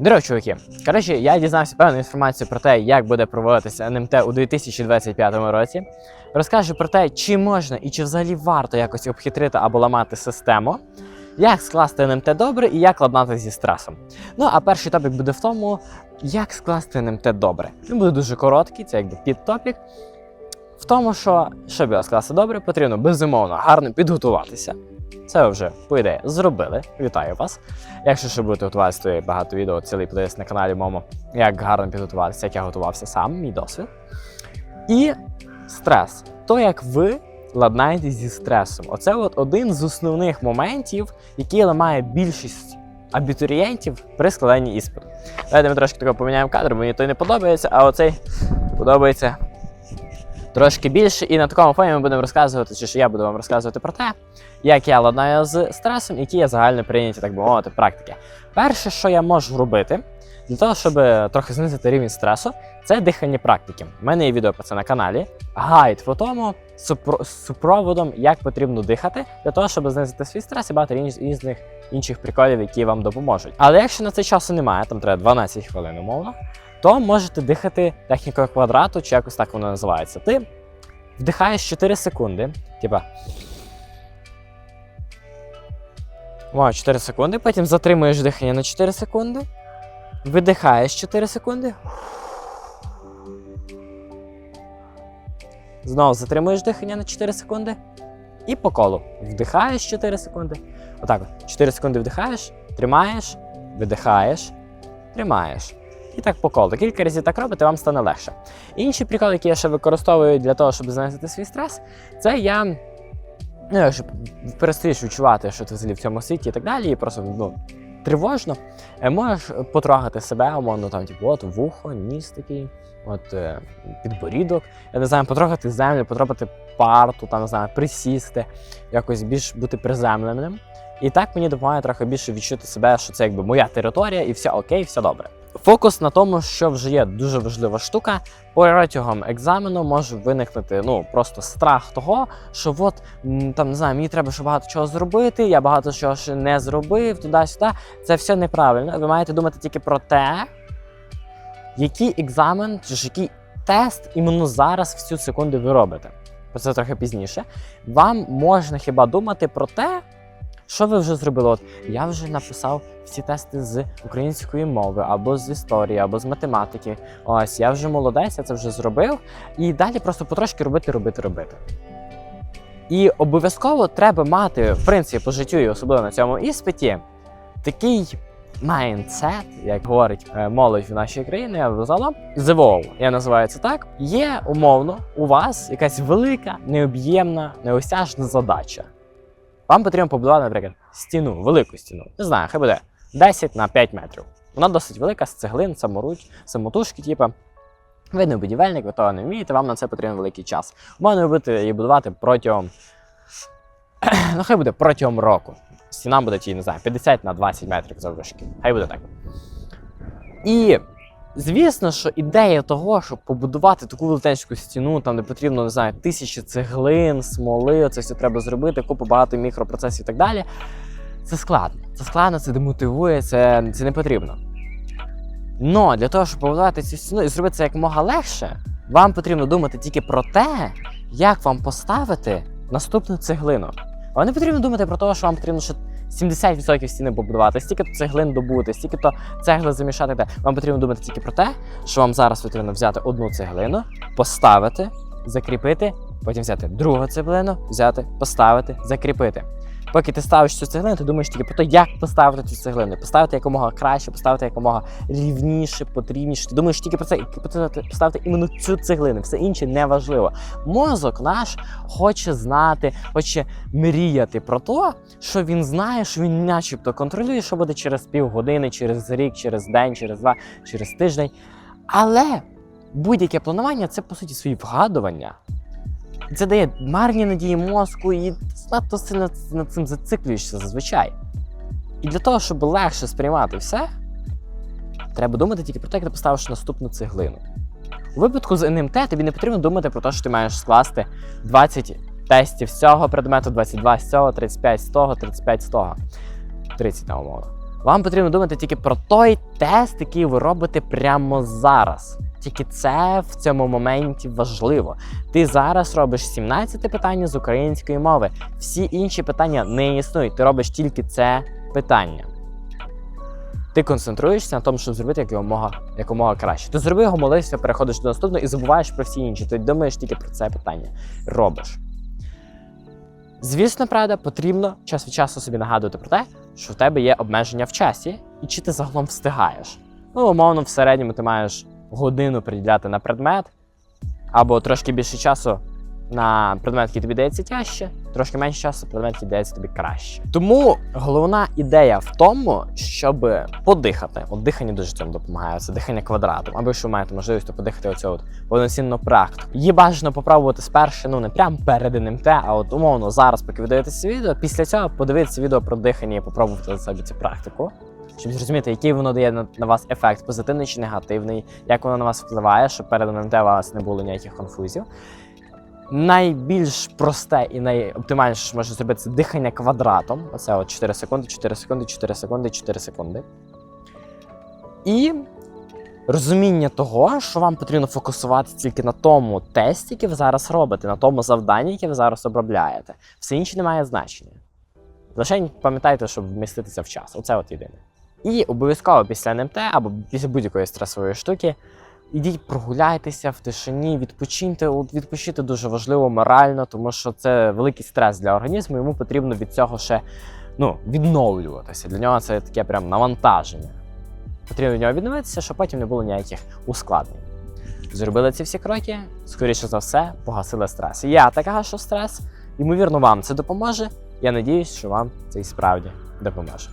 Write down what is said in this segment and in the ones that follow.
Здорово, чуваки. Коротше, я дізнався певну інформацію про те, як буде проводитися НМТ у 2025 році. Розкажу про те, чи можна і чи взагалі варто якось обхитрити або ламати систему, як скласти НМТ добре і як ладнати зі стресом. Ну а перший топік буде в тому, як скласти НМТ добре. Він буде дуже короткий, це якби підтопік. В тому, що щоб його скласти добре, потрібно безумовно гарно підготуватися. Це ви вже, по ідеї, зробили. Вітаю вас. Якщо ще будете готуватися, то є багато відео, цілий плейлист на каналі моєму, як гарно підготуватися, як я готувався сам, мій досвід. І стрес. То, як ви ладнаєтесь зі стресом. Оце от один з основних моментів, який ламає більшість абітурієнтів при складанні іспиту. Давайте ми трошки такого поміняємо кадр, мені той не подобається, а оцей подобається трошки більше. І на такому фоні ми будемо розказувати, чи ж я буду вам розказувати про те, як я ладнаю з стресом, які є загально прийняті, так би мовити, практики. Перше, що я можу робити для того, щоб трохи знизити рівень стресу, це дихальні практики. У мене є відео про це на каналі. Гайд по тому з супроводом, як потрібно дихати, для того, щоб знизити свій стрес і багато різ- різних інших приколів, які вам допоможуть. Але якщо на це часу немає, там треба 12 хвилин умовно, то можете дихати технікою квадрату, чи якось так воно називається. Ти вдихаєш 4 секунди, типа. О, 4 секунди, потім затримуєш дихання на 4 секунди. Видихаєш 4 секунди. Знову затримуєш дихання на 4 секунди. І по колу. Вдихаєш 4 секунди. Отак. от. 4 секунди вдихаєш, тримаєш, видихаєш, тримаєш. І так по колу. Кілька разів так робите, вам стане легше. Інші приколи, які я ще використовую для того, щоб знизити свій стрес, це я. Ну, якщо перестаєш відчувати, що ти взагалі в цьому світі і так далі, і просто ну, тривожно, е, можеш потрогати себе, умовно, там, типу, от вухо, ніс такий, от е, підборідок. Я не знаю, потрогати землю, потрогати парту, там, не знаю, присісти, якось більш бути приземленим. І так мені допомагає трохи більше відчути себе, що це якби моя територія, і все окей, все добре. Фокус на тому, що вже є дуже важлива штука. Протягом екзамену може виникнути ну просто страх того, що от там не знаю, мені треба ще багато чого зробити, я багато чого ще не зробив, туди-сюди. Це все неправильно. Ви маєте думати тільки про те, який екзамен чи ж який тест іменно зараз в цю секунду ви робите. Про це трохи пізніше. Вам можна хіба думати про те, що ви вже зробили? От я вже написав всі тести з української мови, або з історії, або з математики. Ось я вже молодець, я це вже зробив. І далі просто потрошки робити, робити, робити. І обов'язково треба мати, в принципі, по життю, і особливо на цьому іспиті, такий майндсет, як говорить е, молодь в нашій країні, а взагалом ЗВО, я називаю це так. Є умовно у вас якась велика, необ'ємна, неосяжна задача. Вам потрібно побудувати, наприклад, стіну, велику стіну. Не знаю, хай буде 10 на 5 метрів. Вона досить велика, з цеглин, саморуч, самотужки, типу. Ви не будівельник, ви того не вмієте, вам на це потрібен великий час. Ви будете її будувати протягом. ну, хай буде протягом року. Стіна буде ті, не знаю, 50 на 20 метрів заввишки. Хай буде так. І звісно, що ідея того, щоб побудувати таку велетенську стіну, там де потрібно, не знаю, тисячі цеглин, смоли, це все треба зробити, купу багато мікропроцесів і так далі. Це складно. Це складно, це демотивує, це, це не потрібно. Но для того, щоб побудувати цю стіну і зробити це якомога легше, вам потрібно думати тільки про те, як вам поставити наступну цеглину. Вам не потрібно думати про те, що вам потрібно ще 70% стіни побудувати, стільки то цеглин добути, стільки то цегли замішати. Де. Вам потрібно думати тільки про те, що вам зараз потрібно взяти одну цеглину, поставити, закріпити, потім взяти другу цеглину, взяти, поставити, закріпити. Поки ти ставиш цю цеглину, ти думаєш тільки про те, як поставити цю цеглину. Поставити якомога краще, поставити якомога рівніше, потрібніше. Ти думаєш тільки про це, поставити, іменно цю цеглину, все інше не важливо. Мозок наш хоче знати, хоче мріяти про те, що він знає, що він начебто контролює, що буде через півгодини, через рік, через день, через два, через тиждень. Але будь-яке планування це по суті свої вгадування. Це дає марні надії мозку і надто сильно над цим зациклюєшся зазвичай. І для того, щоб легше сприймати все, треба думати тільки про те, як ти поставиш наступну цеглину. У випадку з НМТ тобі не потрібно думати про те, що ти маєш скласти 20 тестів з цього предмету, 22 з цього, 35 з того, 35 з того. 30 на умовно. Вам потрібно думати тільки про той тест, який ви робите прямо зараз. Тільки це в цьому моменті важливо. Ти зараз робиш 17 питання з української мови. Всі інші питання не існують. Ти робиш тільки це питання. Ти концентруєшся на тому, щоб зробити якомога, якомога краще. Ти зроби його, молився, переходиш до наступного і забуваєш про всі інші. Ти думаєш тільки про це питання. Робиш. Звісно, правда, потрібно час від часу собі нагадувати про те, що в тебе є обмеження в часі, і чи ти загалом встигаєш. Ну, умовно, в середньому ти маєш годину приділяти на предмет, або трошки більше часу на предмет, який тобі дається тяжче, трошки менше часу предмет, який дається тобі краще. Тому головна ідея в тому, щоб подихати. От дихання дуже цьому допомагає. Це дихання квадратом. Або якщо ви маєте можливість, то подихати оцю от повноцінну практику. Її бажано попробувати спершу, ну не прям перед НМТ, а от умовно зараз, поки ви дивитеся відео, після цього подивитися відео про дихання і попробувати за себе цю практику. Щоб зрозуміти, який воно дає на, на вас ефект, позитивний чи негативний, як воно на вас впливає, щоб перед НМТ у вас не було ніяких конфузів. Найбільш просте і найоптимальніше, що можна зробити, це дихання квадратом. Оце от 4 секунди, 4 секунди, 4 секунди, 4 секунди. І розуміння того, що вам потрібно фокусуватися тільки на тому тесті, який ви зараз робите, на тому завданні, яке ви зараз обробляєте. Все інше не має значення. Лише пам'ятайте, щоб вміститися в час. Оце от єдине. І обов'язково після НМТ або після будь-якої стресової штуки ідіть прогуляйтеся в тишині, відпочиньте. Відпочити дуже важливо морально, тому що це великий стрес для організму. Йому потрібно від цього ще ну, відновлюватися. Для нього це таке прям навантаження. Потрібно від нього відновитися, щоб потім не було ніяких ускладнень. Зробили ці всі кроки, скоріше за все, погасили стрес. Я така, що стрес, ймовірно, вам це допоможе. Я надіюсь, що вам це і справді допоможе.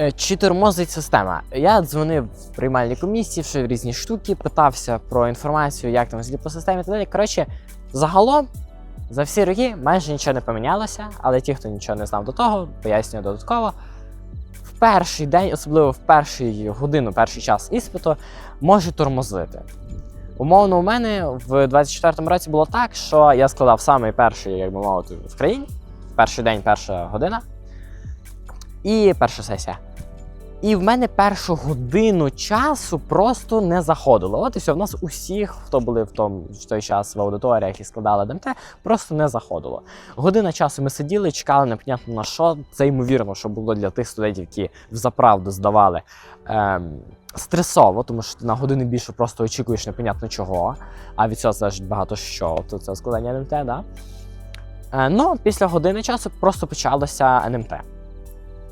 Е, Чи тормозить система? Я дзвонив в приймальні комісії, в різні штуки, питався про інформацію, як там по системі і так далі. Коротше, загалом за всі роки майже нічого не помінялося, але ті, хто нічого не знав до того, пояснюю додатково. В перший день, особливо в першу годину, перший час іспиту, може тормозити. Умовно, у мене в 24-му році було так, що я складав самий перший, як би мовити, в країні. Перший день, перша година. І перша сесія. І в мене першу годину часу просто не заходило. От і все, в нас усіх, хто були в тому в той час в аудиторіях і складали ДМТ, просто не заходило. Година часу ми сиділи, чекали непонятно на що. Це ймовірно, що було для тих студентів, які взаправду здавали. Ем, Стресово, тому що ти на годину більше просто очікуєш непонятно чого, а від цього залежить багато що. То це складання НМТ, да? Е, ну, після години часу просто почалося НМТ.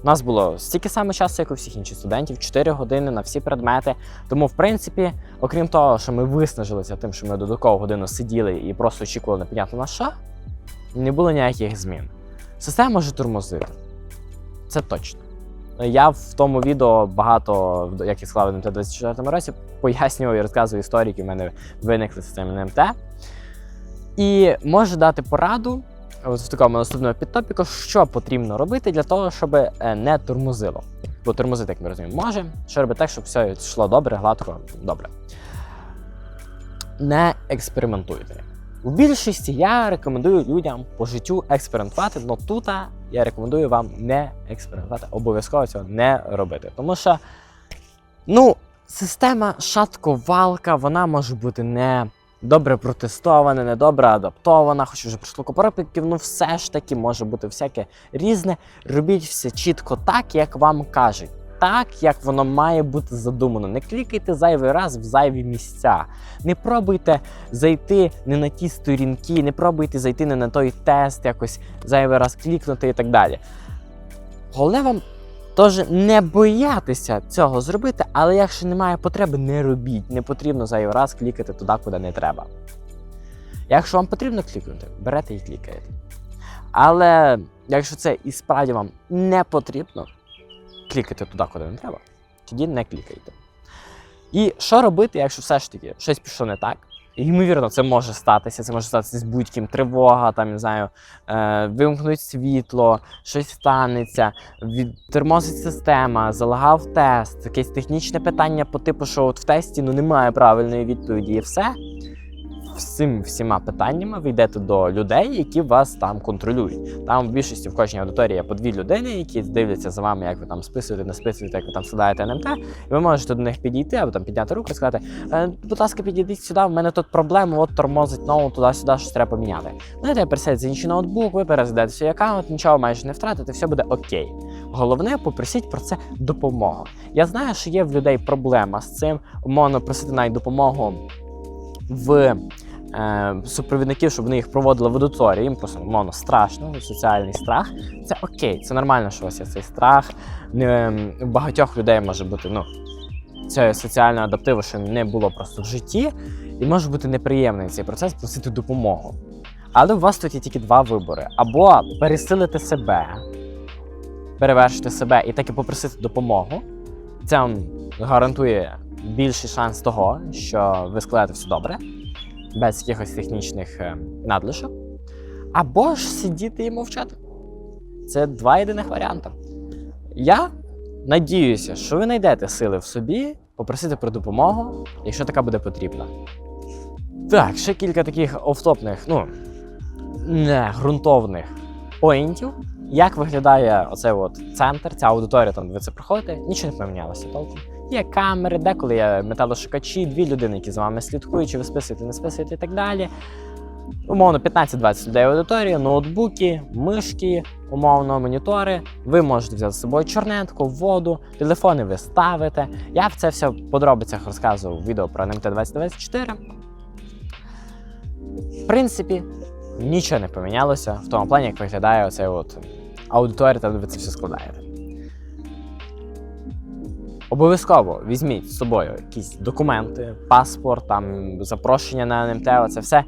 У нас було стільки саме часу, як у всіх інших студентів, 4 години на всі предмети. Тому, в принципі, окрім того, що ми виснажилися тим, що ми додаткову годину сиділи і просто очікували непонятно на що, не було ніяких змін. Система може тормозити. Це точно. Я в тому відео багато, як я склав НМТ 24 році, пояснював і розказував історії, які в мене виникли з цим НМТ. І можу дати пораду от в такому наступному підтопіку, що потрібно робити для того, щоб е, не тормозило. Бо тормозити, як ми розуміємо, може. Що робити так, щоб все йшло добре, гладко, добре. Не експериментуйте. У більшості я рекомендую людям по життю експериментувати, але тут я рекомендую вам не експериментувати, обов'язково цього не робити. Тому що, ну, система шатковалка, вона може бути не добре протестована, не добре адаптована, хоч вже пройшло копорапиків, ну все ж таки може бути всяке різне. Робіть все чітко так, як вам кажуть. Так, як воно має бути задумано. Не клікайте зайвий раз в зайві місця. Не пробуйте зайти не на ті сторінки, не пробуйте зайти не на той тест, якось зайвий раз клікнути і так далі. Головне вам теж не боятися цього зробити, але якщо немає потреби, не робіть. Не потрібно зайвий раз клікати туди, куди не треба. Якщо вам потрібно клікнути, берете і клікаєте. Але якщо це і справді вам не потрібно, клікайте туди, куди не треба, тоді не клікайте. І що робити, якщо все ж таки щось пішло не так? Ймовірно, це може статися, це може статися з будь-ким тривога, там, не знаю, е, вимкнуть світло, щось станеться, відтермозить система, залагав тест, якесь технічне питання по типу, що от в тесті ну, немає правильної відповіді і все. Всім всіма питаннями ви йдете до людей, які вас там контролюють. Там в більшості в кожній аудиторії є по дві людини, які дивляться за вами, як ви там списуєте, не списуєте, як ви там складаєте НМТ. І ви можете до них підійти або там підняти руку і сказати: «Е, будь ласка, підійдіть сюди, в мене тут проблеми, от тормозить ноут туди-сюди, щось треба поміняти. Вони тебе пересядуть за інший ноутбук, ви перезайдете свій аккаунт, нічого майже не втратите, все буде окей. Головне, попросіть про це допомогу. Я знаю, що є в людей проблема з цим. Умовно просити навіть допомогу в е, супровідників, щоб вони їх проводили в аудиторії. Їм просто умовно страшно, соціальний страх. Це окей, це нормально, що у вас є цей страх. Не, у багатьох людей може бути, ну. Це соціальне адаптиво, що не було просто в житті, і може бути неприємний цей процес просити допомогу. Але у вас тут є тільки два вибори: або пересилити себе, перевершити себе і таки попросити допомогу. Це вам гарантує більший шанс того, що ви складете все добре, без якихось технічних е, надлишок. Або ж сидіти і мовчати. Це два єдиних варіанти. Я надіюся, що ви знайдете сили в собі попросити про допомогу, якщо така буде потрібна. Так, ще кілька таких офтопних, ну, не ґрунтовних поінтів. Як виглядає оцей от центр, ця аудиторія, там ви це проходите, нічого не помінялося толком. Є камери, деколи є металошукачі, дві людини, які за вами слідкують, чи ви списуєте, не списуєте і так далі. Умовно, 15-20 людей аудиторії, ноутбуки, мишки, умовно, монітори. Ви можете взяти з собою чорнетку, воду, телефони ви ставите. Я в це все в подробицях розказував в відео про НМТ 2024. В принципі, нічого не помінялося в тому плані, як виглядає оцей от аудиторія, де ви це все складаєте. Обов'язково візьміть з собою якісь документи, паспорт, там запрошення на НМТ, це все.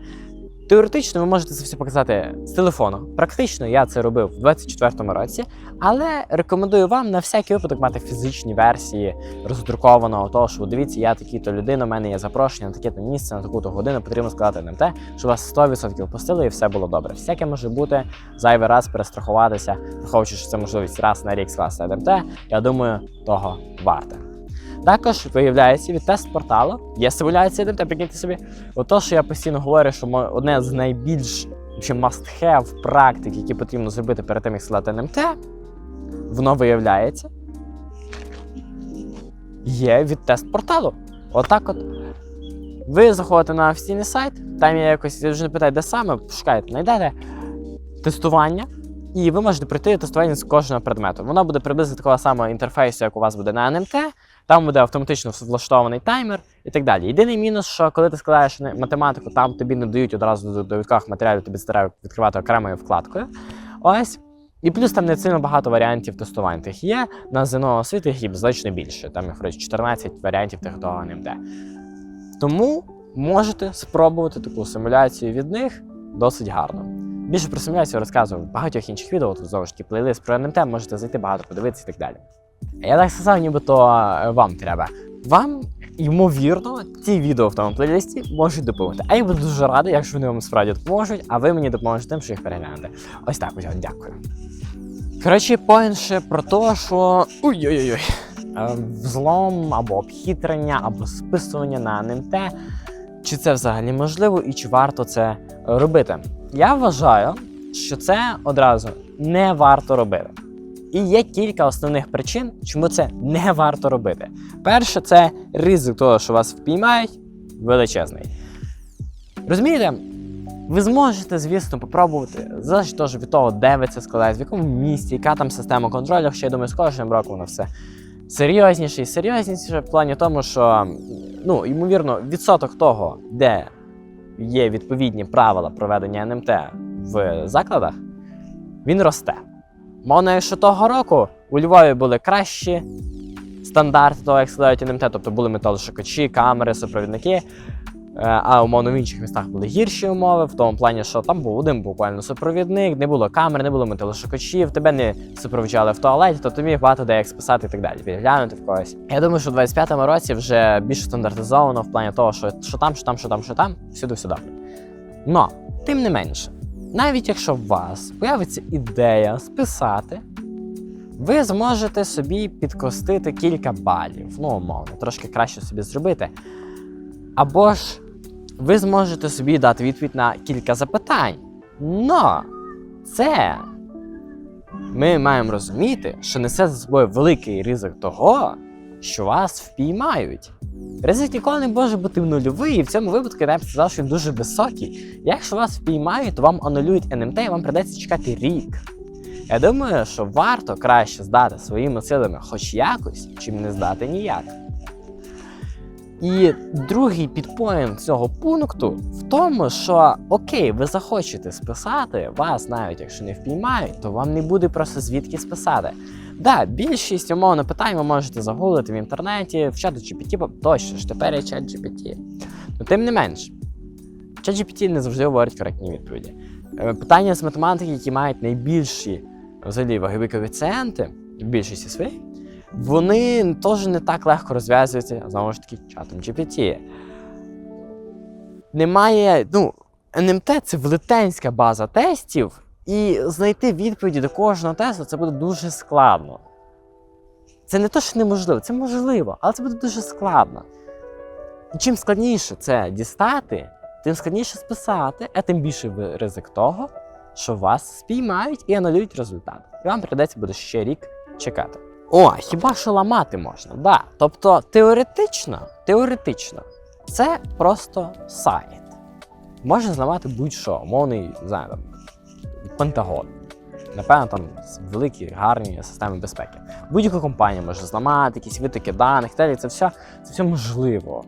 Теоретично ви можете це все показати з телефону. Практично я це робив в 24-му році, але рекомендую вам на всякий випадок мати фізичні версії роздрукованого того, що дивіться, я такий-то людина, у мене є запрошення на таке-то місце, на таку-то годину потрібно сказати НМТ, щоб вас 100% пустили і все було добре. Всяке може бути зайвий раз перестрахуватися, враховуючи, що це можливість раз на рік скласти НМТ. Я думаю, того варте. Також виявляється від тест порталу є симуляція НМТ, прикиньте собі. Ото, що я постійно говорю, що одне з найбільш чи must-have практик, які потрібно зробити перед тим, як складати НМТ, воно виявляється. Є від тест порталу. Отак от. Ви заходите на офіційний сайт, там є якось, я вже не питаю, де саме, шукаєте, знайдете тестування, і ви можете пройти тестування з кожного предмету. Воно буде приблизно такого самого інтерфейсу, як у вас буде на НМТ. Там буде автоматично влаштований таймер і так далі. Єдиний мінус, що коли ти складаєш математику, там тобі не дають одразу до довідкових матеріалів, тобі треба відкривати окремою вкладкою. Ось. І плюс там не сильно багато варіантів тестувань. Тих є на ЗНО освіти їх значно більше. Там їх 14 варіантів тих до НМТ. Тому можете спробувати таку симуляцію від них досить гарно. Більше про симуляцію розказував в багатьох інших відео, тут знову ж таки плейлист про НМТ, можете зайти багато подивитися і так далі. Я так сказав, нібито вам треба. Вам, ймовірно, ці відео в тому плейлисті можуть допомогти. А я буду дуже радий, якщо вони вам справді допоможуть, а ви мені допоможете тим, що їх переглянете. Ось так, ось, дякую. Коротше, поінт ще про те, що. Ой-ой-ой. Е, Взлом або обхитрення, або списування на НМТ. Чи це взагалі можливо і чи варто це робити? Я вважаю, що це одразу не варто робити. І є кілька основних причин, чому це не варто робити. Перше, це ризик того, що вас впіймають, величезний. Розумієте, ви зможете, звісно, попробувати, залежить теж від того, де ви це складаєте, в якому місті, яка там система контролю. Хоча я думаю, з кожним роком воно все серйозніше і серйозніше в плані тому, що, ну, ймовірно, відсоток того, де є відповідні правила проведення НМТ в закладах, він росте. Мовно, якщо того року у Львові були кращі стандарти того, як складають НМТ, тобто були металошукачі, камери, супровідники. е, А умовно в інших містах були гірші умови, в тому плані, що там був один буквально супровідник, не було камер, не було металошукачів, тебе не супроводжали в туалеті, то тобі багато де списати і так далі, підглянути в когось. Я думаю, що в 25-му році вже більш стандартизовано в плані того, що, що там, що там, що там, що там, всюди все добре. Но, тим не менше, навіть якщо у вас появиться ідея списати, ви зможете собі підкостити кілька балів, ну, умовно, трошки краще собі зробити. Або ж ви зможете собі дати відповідь на кілька запитань. Но це ми маємо розуміти, що несе за собою великий ризик того, що вас впіймають. Ризик ніколи не може бути нульовий, і в цьому випадку я б сказав, що він дуже високий. Якщо вас впіймають, то вам анулюють НМТ і вам придеться чекати рік. Я думаю, що варто краще здати своїми силами хоч якось, чим не здати ніяк. І другий підпоінт цього пункту в тому, що окей, ви захочете списати, вас навіть якщо не впіймають, то вам не буде просто звідки списати. Да, більшість умовно питань ви можете загуглити в інтернеті, в чату GPT, точно ж тепер є чат GPT. Ну, тим не менш, чат GPT не завжди говорить коректні відповіді. Е, Питання з математики, які мають найбільші взагалі вагові коефіцієнти, в більшості своїй, вони теж не так легко розв'язуються, знову ж таки, чатом GPT. Немає, ну, НМТ це велетенська база тестів, і знайти відповіді до кожного тесту це буде дуже складно. Це не то, що неможливо, це можливо, але це буде дуже складно. І чим складніше це дістати, тим складніше списати, а тим більше ризик того, що вас спіймають і анулюють результат. І вам прийдеться буде ще рік чекати. О, хіба що ламати можна? Да. Тобто теоретично, теоретично, це просто сайт. Можна зламати будь-що, умовний, не знаю, там, Пентагон. Напевно, там великі, гарні системи безпеки. Будь-яка компанія може зламати, якісь витоки даних, і далі. Це все, це все можливо.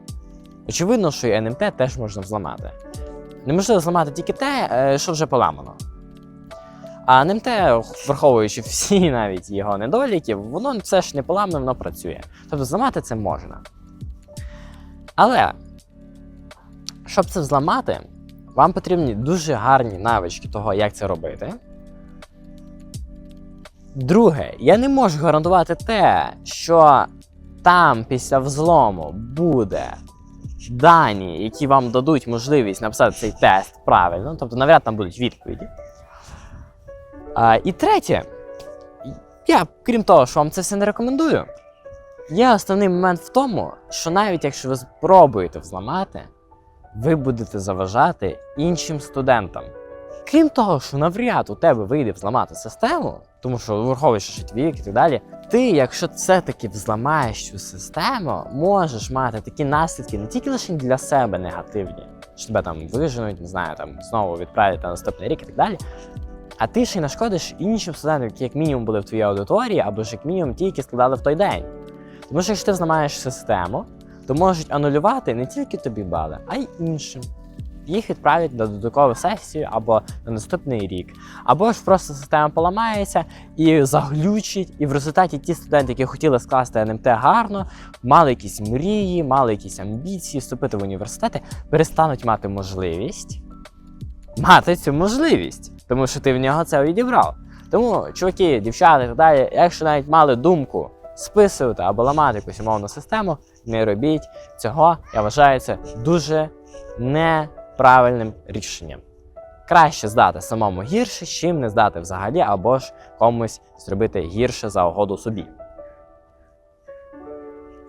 Очевидно, що і НМТ теж можна взламати. Неможливо зламати тільки те, е, що вже поламано. А НМТ, враховуючи всі навіть його недоліки, воно все ж не поламане, воно працює. Тобто зламати це можна. Але, щоб це зламати, вам потрібні дуже гарні навички того, як це робити. Друге, я не можу гарантувати те, що там після взлому буде дані, які вам дадуть можливість написати цей тест правильно, тобто навряд там будуть відповіді. А, і третє, я, крім того, що вам це все не рекомендую, є основний момент в тому, що навіть якщо ви спробуєте взламати, ви будете заважати іншим студентам. Крім того, що навряд у тебе вийде взламати систему, тому що враховуючи що твік і так далі, ти, якщо все-таки взламаєш цю систему, можеш мати такі наслідки не тільки лише для себе негативні, що тебе там виженуть, не знаю, там знову відправлять на наступний рік і так далі. А ти ще й нашкодиш іншим студентам, які як мінімум були в твоїй аудиторії, або ж як мінімум ті, які складали в той день. Тому що якщо ти взламаєш систему, то можуть анулювати не тільки тобі бали, а й іншим. Їх відправлять на додаткову сесію або на наступний рік. Або ж просто система поламається і заглючить, і в результаті ті студенти, які хотіли скласти НМТ гарно, мали якісь мрії, мали якісь амбіції вступити в університети, перестануть мати можливість мати цю можливість, тому що ти в нього це відібрав. Тому, чуваки, дівчата так далі, якщо навіть мали думку списувати або ламати якусь умовну систему, не робіть цього. Я вважаю це дуже неправильним рішенням. Краще здати самому гірше, чим не здати взагалі, або ж комусь зробити гірше за угоду собі.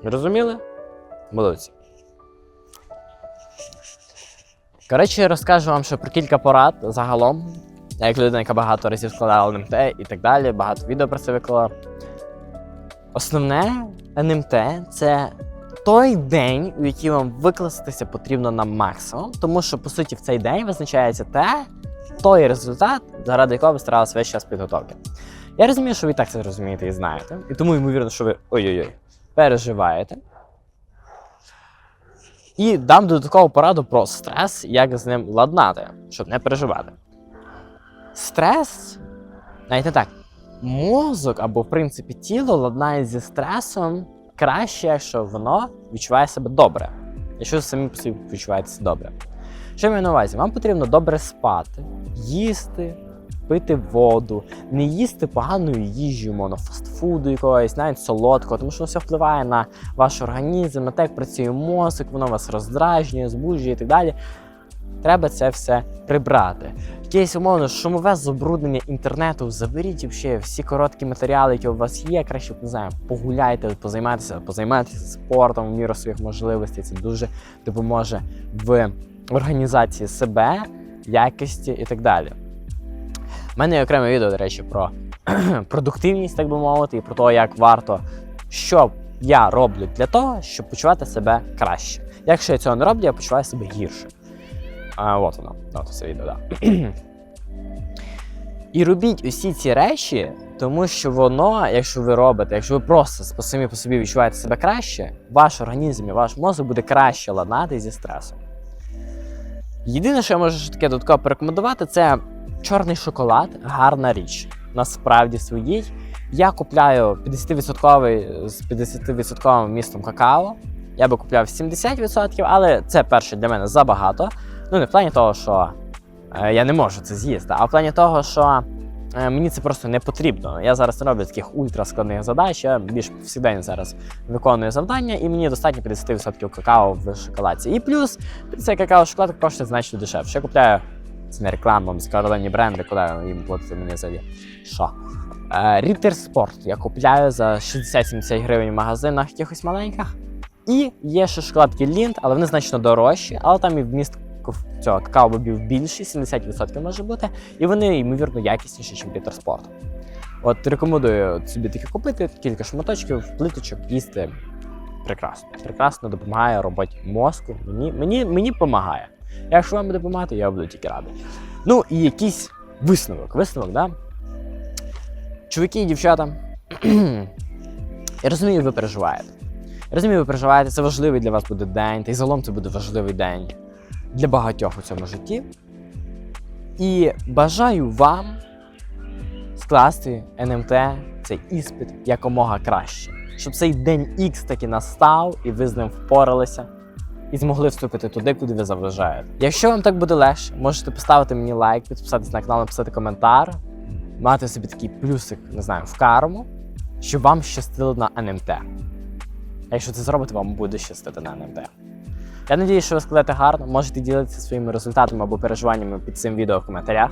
Розуміли? Молодці. Коротше, розкажу вам ще про кілька порад загалом. Я як людина, яка багато разів складала НМТ і так далі, багато відео про це виклала. Основне НМТ це той день, у який вам викластися потрібно на максимум, тому що, по суті, в цей день визначається те, той результат, заради якого ви старалися весь час підготовки. Я розумію, що ви так це розумієте і знаєте, і тому ймовірно, що ви ой-ой-ой, переживаєте. І дам додаткову пораду про стрес, як з ним ладнати, щоб не переживати. Стрес, навіть не так, мозок або, в принципі, тіло ладнає зі стресом краще, якщо воно відчуває себе добре. Якщо ви самі по собі відчуваєтеся добре. Що я маю на увазі? Вам потрібно добре спати, їсти, пити воду, не їсти поганої їжі, умовно, фастфуду якогось, навіть солодкого, тому що воно все впливає на ваш організм, на те, як працює мозок, воно вас роздражнює, збуджує і так далі. Треба це все прибрати. Якесь умовно шумове забруднення інтернету, заберіть взагалі всі короткі матеріали, які у вас є. Краще не знаю, погуляйте, позаймайтеся, позаймайтеся спортом в міру своїх можливостей. Це дуже допоможе в організації себе, якості і так далі. У мене є окреме відео, до речі, про продуктивність, так би мовити, і про те, як варто, що я роблю для того, щоб почувати себе краще. Якщо я цього не роблю, я почуваю себе гірше. А, от воно, от це відео, да. І робіть усі ці речі, тому що воно, якщо ви робите, якщо ви просто самі по собі відчуваєте себе краще, ваш організм і ваш мозок буде краще ладнати зі стресом. Єдине, що я можу таке додатково порекомендувати, це чорний шоколад, гарна річ. Насправді своїй. Я купляю 50% з 50% містом какао. Я би купляв 70%, але це перше для мене забагато. Ну, не в плані того, що е, я не можу це з'їсти, а в плані того, що е, мені це просто не потрібно. Я зараз не роблю таких ультраскладних задач. Я більш повсякдень зараз виконую завдання, і мені достатньо 50% какао в шоколадці. І плюс цей какао шоколад коштує значно дешевше. Я купляю це не реклама, вам бренди, куди їм платити мені за що. Рітер Спорт я купляю за 60-70 гривень в магазинах якихось маленьких. І є ще шоколадки Лінд, але вони значно дорожчі, але там і вміст цього какао-бобів більший, 70% може бути, і вони, ймовірно, якісніші, ніж Рітер Спорт. От рекомендую собі таке купити, кілька шматочків, плиточок, їсти. Прекрасно. Прекрасно допомагає роботі мозку. Мені, мені, мені допомагає. Якщо вам буде допомагати, я буду тільки радий. Ну і якийсь висновок. Висновок, да? Чоловіки і дівчата. я розумію, ви переживаєте. Я розумію, ви переживаєте, це важливий для вас буде день, та й загалом це буде важливий день для багатьох у цьому житті. І бажаю вам скласти НМТ, цей іспит якомога краще. Щоб цей день X таки настав, і ви з ним впоралися і змогли вступити туди, куди ви заважаєте. Якщо вам так буде легше, можете поставити мені лайк, підписатися на канал, написати коментар, мати собі такий плюсик, не знаю, в карму, щоб вам щастило на НМТ. А якщо це зробите, вам буде щастити на НМТ. Я надію, що ви складете гарно, можете ділитися своїми результатами або переживаннями під цим відео в коментарях.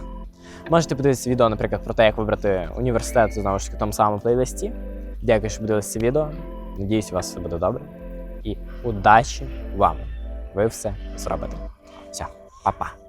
Можете подивитися відео, наприклад, про те, як вибрати університет знову ж таки в тому самому плейлисті. Дякую, що подивилися це відео. Надіюсь, у вас все буде добре. І удачі вам! Ви все зробите. Все, па-па!